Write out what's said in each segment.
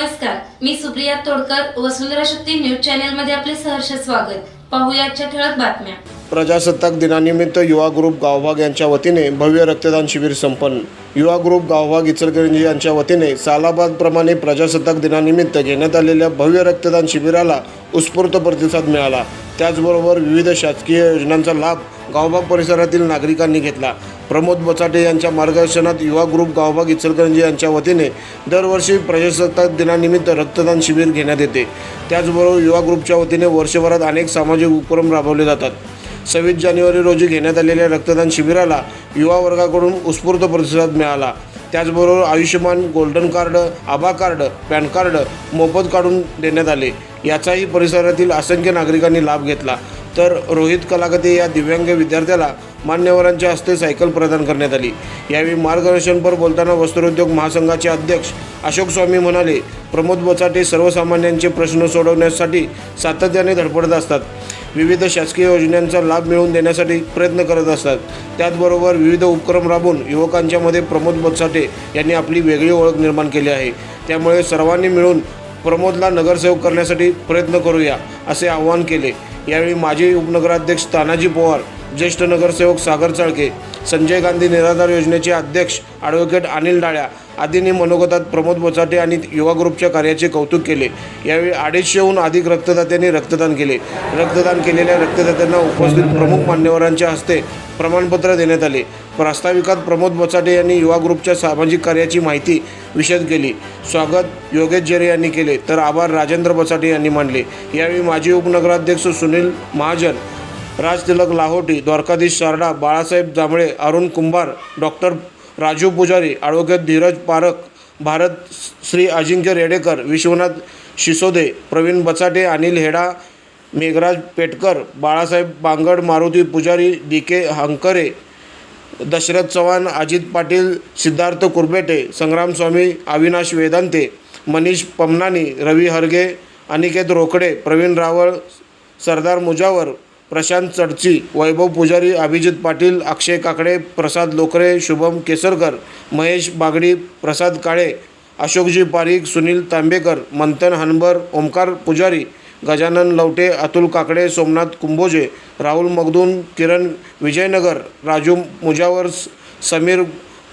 नमस्कार मी सुप्रिया तोडकर वसुंधरा शक्ती न्यूज चॅनलमध्ये आपले सहर्ष स्वागत. पाहुयाच्या ठळक बातम्या. प्रजासत्ताक दिनानिमित्त युवा ग्रुप गावभाग यांच्या वतीने भव्य रक्तदान शिबिर संपन्न. युवा ग्रुप गावभाग इचलकरंजी यांच्या वतीने सालाबादप्रमाणे प्रजासत्ताक दिनानिमित्त घेण्यात आलेल्या भव्य रक्तदान शिबिराला उत्स्फूर्त प्रतिसाद मिळाला. त्याचबरोबर विविध शासकीय योजनांचा लाभ गावभाग परिसरातील नागरिकांनी घेतला. प्रमोद बचाटे यांच्या मार्गदर्शनात युवा ग्रुप गावभाग इचलकरंजी यांच्या वतीने दरवर्षी प्रजासत्ताक दिनानिमित्त रक्तदान शिबिर घेण्यात येते. त्याचबरोबर युवा ग्रुपच्या वतीने वर्षभरात अनेक सामाजिक उपक्रम राबवले जातात. सव्वीस जानेवारी रोजी घेण्यात आलेल्या रक्तदान शिबिराला युवा वर्गाकडून उत्स्फूर्त प्रतिसाद मिळाला. त्याचबरोबर Ayushman golden card Abha card PAN card मोफत काढून देण्यात आले. याचाही परिसरातील असंख्य नागरिकांनी लाभ घेतला. तर रोहित कलागते या दिव्यांग विद्यार्थ्याला मान्यवरांच्या हस्ते सायकल प्रदान करण्यात आली. यावेळी मार्गदर्शनपर बोलताना वस्त्रोद्योग महासंघाचे अध्यक्ष अशोक स्वामी म्हणाले प्रमोद बचाटे सर्वसामान्यांचे प्रश्न सोडवण्यासाठी सातत्याने धडपडत असतात. विविध शासकीय योजनांचा लाभ मिळवून देण्यासाठी प्रयत्न करत असतात. त्याचबरोबर विविध उपक्रम राबवून युवकांच्यामध्ये प्रमोद बचाटे यांनी आपली वेगळी ओळख निर्माण केली आहे. त्यामुळे सर्वांनी मिळून प्रमोदला नगरसेवक करण्यासाठी प्रयत्न करूया असे आवाहन केले. यावेळी माजी उपनगराध्यक्ष तानाजी पवार ज्येष्ठ नगरसेवक सागर चाळके संजय गांधी निराधार योजनेचे अध्यक्ष ॲडव्होकेट अनिल डाळ्या आदींनी मनोगतात प्रमोद बचाटे आणि युवा ग्रुपच्या कार्याचे कौतुक केले. यावेळी अडीचशेहून अधिक रक्तदात्यांनी रक्तदान केले. रक्तदान केलेल्या रक्तदात्यांना उपस्थित प्रमुख मान्यवरांच्या हस्ते प्रमाणपत्र देण्यात आले. प्रास्ताविकात प्रमोद बचाटे यांनी युवा ग्रुपच्या सामाजिक कार्याची माहिती विशद केली. स्वागत योगेश जेरे यांनी केले. तर आभार राजेंद्र बचाटे यांनी मानले. यावेळी माजी उपनगराध्यक्ष Sunil Mahajan Rajtilak Lahoti Dwarkadhish Sharda Balasaheb Jambhale Arun Kumbhar doctor Raju Pujari advocate Dheeraj Parak Bharat Shri Ajinkya Redekar Vishwanath Shisode Pravin Bachate Anil Heda Meghraj Petkar Balasaheb Bangad Maruti Pujari D K Hankare Dashrath Chavan Ajit Patil Siddharth Kurbete Sangramswami Avinash Vedante Manish Pamnani Ravi Harge Aniket Rokade Pravin Raval Sardar Mujawar Prashant Chadchi Vaibhav Pujari Abhijit Patil अक्षय काकडे प्रसाद लोकरे शुभम केसरकर महेश बागडी प्रसाद काळे अशोकजी पारीख सुनील तांबेकर मंथन हनबर ओमकार पुजारी गजानन लवटे अतुल काकडे सोमनाथ कुंभोजे राहुल मगदून किरण विजयनगर राजू मुजावर स- समीर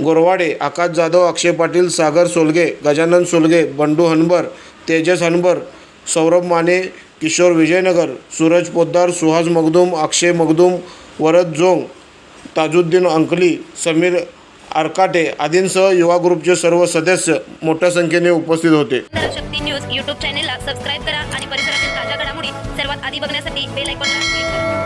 गोरवाडे आकाश जाधव अक्षय पाटील सागर सोलगे गजानन सोलगे बंडू हनबर तेजस हनबर सौरभ माने किशोर विजयनगर सूरज पोद्दार सुहास मगदूम अक्षय मगदूम वरद जोंग ताजुद्दीन अंकली समीर आरकाटे आदींसह युवा ग्रुपचे सर्व सदस्य मोठ्या संख्येने उपस्थित होते. शक्ती न्यूज यूट्यूब चॅनेलला सबस्क्राईब करा आणि परिसरातील ताज्या घडामोडी सर्वात आधी बघण्यासाठी बेल आयकॉनला क्लिक करा.